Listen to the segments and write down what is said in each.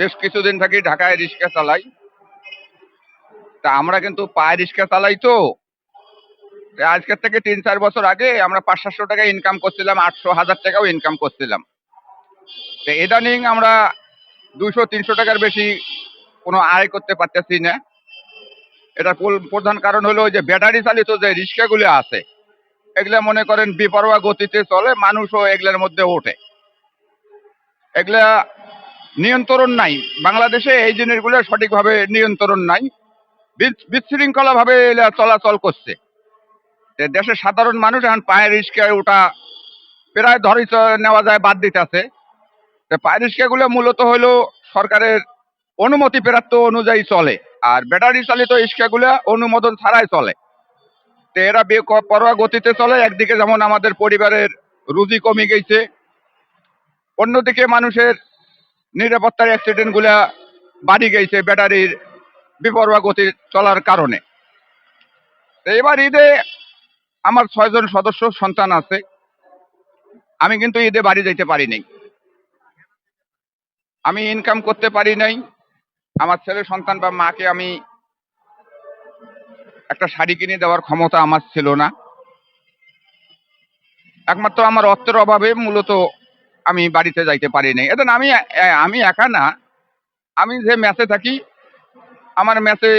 বেশ কিছুদিন থাকি ঢাকায় রিক্সা চালাই। তা আমরা কিন্তু পায়ে রিক্সা চালাই তো। আজকের থেকে তিন চার বছর আগে আমরা পাঁচ সাতশো টাকা ইনকাম করছিলাম, আটশো, হাজার টাকাও ইনকাম করছিলাম। তো ইদানিং আমরা দুশো তিনশো টাকার বেশি কোনো আয় করতে পারতেছি না। প্রল- প্রধান কারণ হলো যে ব্যাটারি চালিত যে রিক্সাগুলো আছে, এগুলা মনে করেন বিপরোয়া গতিতে চলে, মানুষও এগুলোর মধ্যে ওঠে। এগুলা নিয়ন্ত্রণ নাই। বাংলাদেশে এই জিনিসগুলো সঠিকভাবে নিয়ন্ত্রণ নাই। বিশ- বিশৃঙ্খলাভাবে চলাচল করছে। দেশের সাধারণ মানুষ এখন পায়ের রিক্সায় ওটা প্রায় ধরে নেওয়া যায়, বাদ দিতেছে পায়ের রিক্সাগুলো মূলত হলো সরকারের অনুমতি প্রাপ্ত অনুযায়ী চলে। আর ব্যাটারি চালিত রিক্সাগুলো অনুমোদন ছাড়াই চলে। তো এরা বেপরোয়া গতিতে চলে। একদিকে যেমন আমাদের পরিবারের রুজি কমে গেছে। অন্যদিকে মানুষের নিরাপত্তার অ্যাক্সিডেন্টগুলা বাড়ি গেছে ব্যাটারির বেপরোয়া গতি চলার কারণে। এবার ঈদে আমার ছয়জন সদস্য সন্তান আছে। আমি কিন্তু ঈদে বাড়ি যেতে পারি নাই। আমি ইনকাম করতে পারি নাই। আমার ছেলে সন্তান বা মাকে আমি একটা শাড়ি কিনে দেওয়ার ক্ষমতা আমার ছিল না। একমাত্র আমার অর্থের অভাবে মূলত আমি বাড়িতে যাইতে পারি নাই। এখন আমি আমি একা না। আমি যে ম্যাচে থাকি, আমার ম্যাচে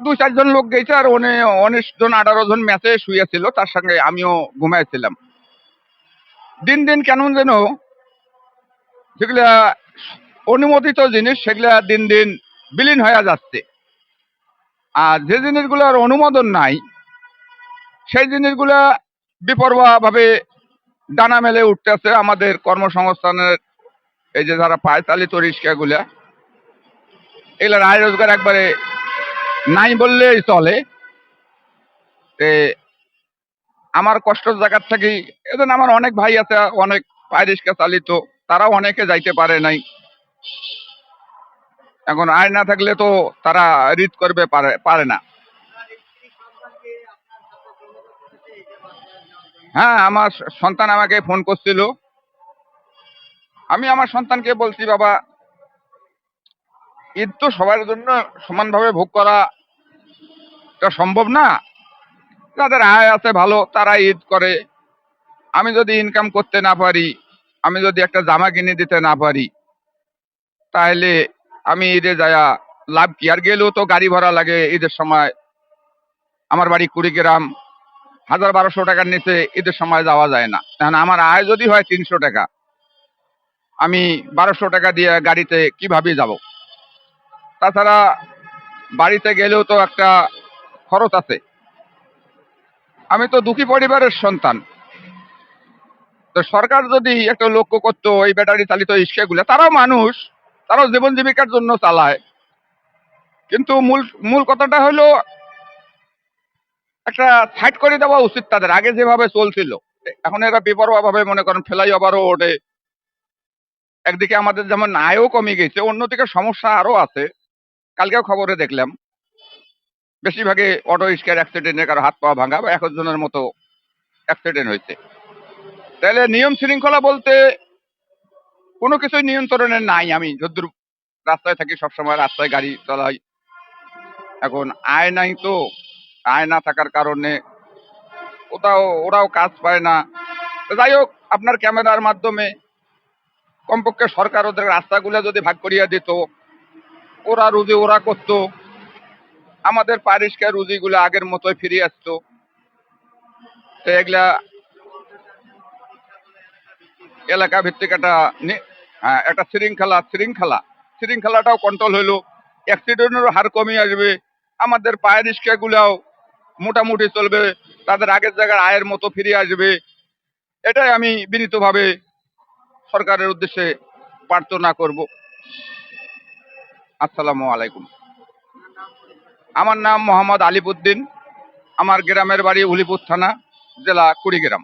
দু চারজন লোক গেছে আর উনি উনিশ জন, আঠারো জন ম্যাচে শুয়েছিল, তার সঙ্গে আমিও ঘুমাইছিলাম। দিন দিন কেন যেন যেগুলা অনুমোদিত জিনিস, সেগুলা দিন দিন বিলীন হয়ে যাচ্ছে। আর যে জিনিসগুলোর অনুমোদন নাই, সেই জিনিসগুলা বিপরোয়া ভাবে ডানা মেলে উঠতেছে আমাদের কর্মসংস্থানের এই যে যারা পায় চালিত রিক্সাগুলা এগুলার আয় রোজগার একবারে নাই বললেই চলে। আমার কষ্টের জায়গার থেকেই এজন আমার অনেক ভাই আছে, অনেক পায় রিক্সা চালিত, তারাও অনেকে যাইতে পারে নাই। এখন আয় না থাকলে তো তারা রিড করবে পারে না। হ্যাঁ আমার সন্তান আমাকে ফোন করছিল। আমি আমার সন্তানকে বলছি, বাবা, ঈদ তো সবার জন্য সমানভাবে ভোগ করা সম্ভব না। যাদের আয় আছে ভালো তারা ঈদ করে। আমি যদি ইনকাম করতে না পারি, আমি যদি একটা জামা কিনে দিতে না পারি, তাহলে আমি ঈদে যায়া লাভ কি? আর গেলেও তো গাড়ি ভাড়া লাগে ঈদের সময়। আমার বাড়ি কুড়িগ্রাম হাজার বারোশো টাকার নিচে ঈদের সময় যাওয়া যায় না। এখন আমার আয় যদি হয় তিনশো টাকা, আমি বারোশো টাকা দিয়ে গাড়িতে কীভাবে যাব? তাছাড়া বাড়িতে গেলেও তো একটা খরচ আছে। আমি তো দুঃখী পরিবারের সন্তান। তো সরকার যদি একটা লক্ষ্য করতো, এই ব্যাটারি চালিত রিক্সাগুলো, তারাও মানুষ, তারাও জীবন জীবিকার জন্য চালায়। কিন্তু মূল মূল কথাটা হলো একটা সাইড করে দেওয়া উচিত তাদের। আগে যেভাবে চলছিল, এখন এরা বেপরোয়া ভাবে মনে করেন ফেলাই আবারও ওঠে। একদিকে আমাদের যেমন আয়ও কমে গেছে, অন্যদিকে সমস্যা আরও আছে। কালকেও খবরে দেখলাম বেশিরভাগে অটো রিক্সার অ্যাক্সিডেন্টে কারও হাত পা ভাঙা বা একজনের মতো অ্যাক্সিডেন্ট হয়েছে। তাহলে নিয়ম শৃঙ্খলা বলতে কোনো কিছুই নিয়ন্ত্রণে নাই আমি। যদ্দূর রাস্তায় থাকি সবসময়, রাস্তায় গাড়ি চালাই। এখন আয় নাই তো আয় না থাকার কারণে ওটাও ওরাও কাজ পায় না। যাই হোক আপনার ক্যামেরার মাধ্যমে কমপক্ষে সরকার ওদের রাস্তাগুলো যদি ভাগ করিয়া দিত ওরা রুজি ওরা করতো। আমাদের পারিষ্কার রুজিগুলো আগের মতোই ফিরে আসতো। এগুলা এলাকা ভিত্তিক একটা হ্যাঁ, একটা শৃঙ্খলা শৃঙ্খলা। শৃঙ্খলাটাও কন্ট্রোল হইল। অ্যাক্সিডেন্টেরও হার কমে আসবে। আমাদের পায়ের রিক্সাগুলাও মোটামুটি চলবে, তাদের আগের জায়গার আয়ের মতো ফিরে আসবে। এটাই আমি বিনীতভাবে সরকারের উদ্দেশ্যে প্রার্থনা করব। আসসালামু আলাইকুম। আমার নাম মোহাম্মদ আলিপুদ্দিন আমার গ্রামের বাড়ি উলিপুর থানা, জেলা কুড়িগ্রাম।